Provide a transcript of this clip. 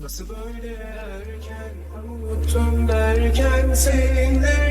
Nasıl böyle erken unuttum derken seninle